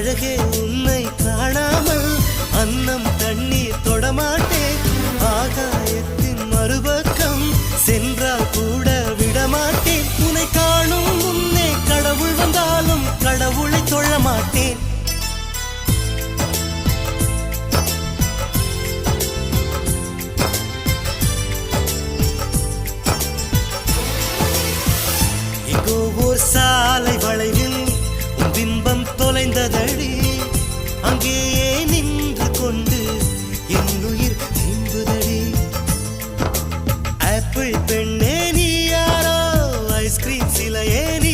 அழகே உன்னை காணாமல் அன்னம் தண்ணீர் தொடமாட்டேன் ஆகாயத்தின் மறுபக்கம் சென்றால் கூட விடமாட்டேன். உன்னை காணும் முன்னே கடவுள் வந்தாலும் கடவுளை தொழ மாட்டேன் சேர்ந்ததடி அங்கேயே நின்று கொண்டு என் உயிர் நீம்புதடி ஆப்பிள் பெண்ணே நீ யாரோ? ஐஸ்கிரீம் சிலையே நீ